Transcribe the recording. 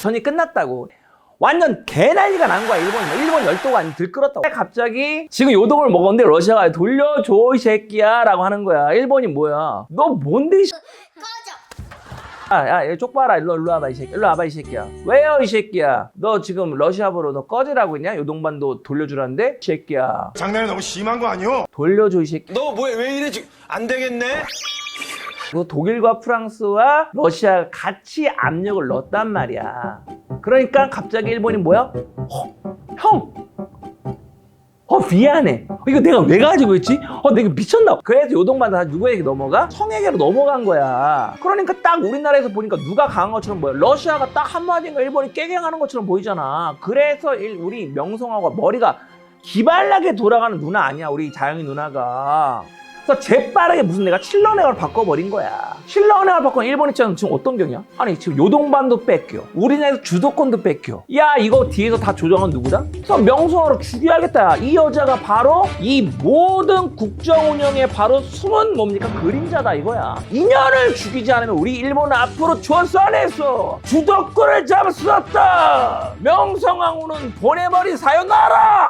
전이 끝났다고. 완전 개난리가 난 거야 일본이 일본 열도가 안 들끓었다고 갑자기 지금 요동을 먹었는데 러시아가 돌려줘 이 새끼야 라고 하는 거야 일본이 뭐야 너 뭔데 이 새- 아, 야, 얘 쪽봐라. 일로, 일로 와봐, 이 새끼. 일로 와봐, 이 새끼야. 왜요, 이 새끼야? 너 지금 러시아보로 너 꺼지라고 했냐? 요동반도 돌려주라는데? 이 새끼야. 장난이 너무 심한 거 아니오? 돌려줘, 이 새끼. 너뭐왜 이래 지금 안 되겠네? 그 독일과 프랑스와 러시아가 같이 압력을 넣었단 말이야. 그러니까 갑자기 일본이 뭐야? 어, 형! 어, 미안해. 어, 이거 내가 왜 가지고 있지? 어, 내가 미쳤나? 그래서 요동반 다 누구에게 넘어가? 청에게로 넘어간 거야. 그러니까 딱 우리나라에서 보니까 누가 강한 것처럼 보여. 러시아가 딱 한마디인가 일본이 깨갱하는 것처럼 보이잖아. 그래서 일- 우리 명성하고 머리가 기발나게 돌아가는 누나 아니야. 우리 자영이 누나가. 그래서 재빠르게 무슨 내가 칠러내가로 바꿔버린 거야. 칠러내가로 바꾼 일본 입장은 지금 어떤 경이야? 아니 지금 요동반도 뺏겨. 우리나라에서 주도권도 뺏겨. 야 이거 뒤에서 다 조정한 누구다? 그래서 명성으로 죽여야겠다. 야. 이 여자가 바로 이 모든 국정 운영의 바로 숨은 뭡니까 그림자다 이거야. 인연을 죽이지 않으면 우리 일본은 앞으로 조선 안에서 주도권을 잡을 수 없다. 명성황후는 보내버리 사요나라.